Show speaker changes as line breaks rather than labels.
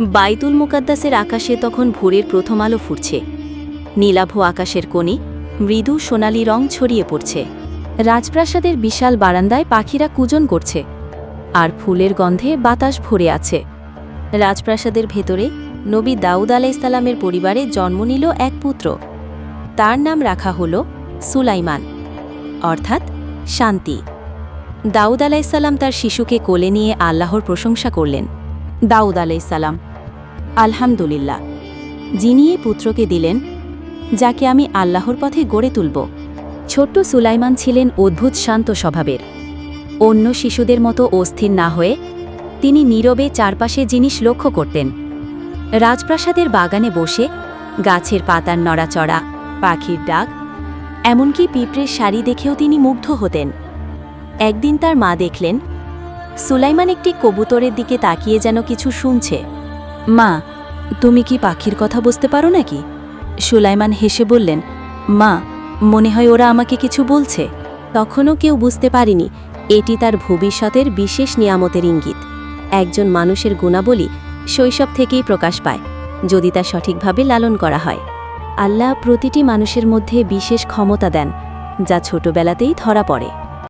বাইতুল মুকাদ্দাসের আকাশে তখন ভোরের প্রথম আলো ফুটছে। নীলাভ আকাশের কোণে মৃদু সোনালি রং ছড়িয়ে পড়ছে। রাজপ্রাসাদের বিশাল বারান্দায় পাখিরা কুজন করছে। আর ফুলের গন্ধে বাতাস ভরে আছে। রাজপ্রাসাদের ভেতরে নবী দাউদ আলাইসাল্লামের পরিবারে জন্ম নিল এক পুত্র। তার নাম রাখা হল সুলাইমান, অর্থাৎ শান্তি। দাউদ আলাইসাল্লাম তার শিশুকে কোলে নিয়ে আল্লাহর প্রশংসা করলেন। দাউদ আলাইসাল্লাম আলহামদুলিল্লাহ। যিনি এই পুত্রকে দিলেন, যাকে আমি আল্লাহর পথে গড়ে তুলব। ছোট্ট সুলাইমান ছিলেন অদ্ভুত শান্ত স্বভাবের। অন্য শিশুদের মতো অস্থির না হয়ে তিনি নীরবে চারপাশে জিনিস লক্ষ্য করতেন। রাজপ্রাসাদের বাগানে বসে গাছের পাতার নড়াচড়া, পাখির ডাক, এমনকি পিঁপড়ের শাড়ি দেখেও তিনি মুগ্ধ হতেন। একদিন তার মা দেখলেন সুলাইমান একটি কবুতরের দিকে তাকিয়ে যেন কিছু শুনছে। মা, তুমি কি পাখির কথা বুঝতে পারো নাকি? সুলাইমান হেসে বললেন, মা, মনে হয় ওরা আমাকে কিছু বলছে। তখনও কেউ বুঝতে পারেনি, এটি তার ভবিষ্যতের বিশেষ নিয়ামতের ইঙ্গিত। একজন মানুষের গুণাবলী শৈশব থেকেই প্রকাশ পায়, যদি তা সঠিকভাবে লালন করা হয়। আল্লাহ প্রতিটি মানুষের মধ্যে বিশেষ ক্ষমতা দেন, যা ছোটবেলাতেই ধরা পড়ে।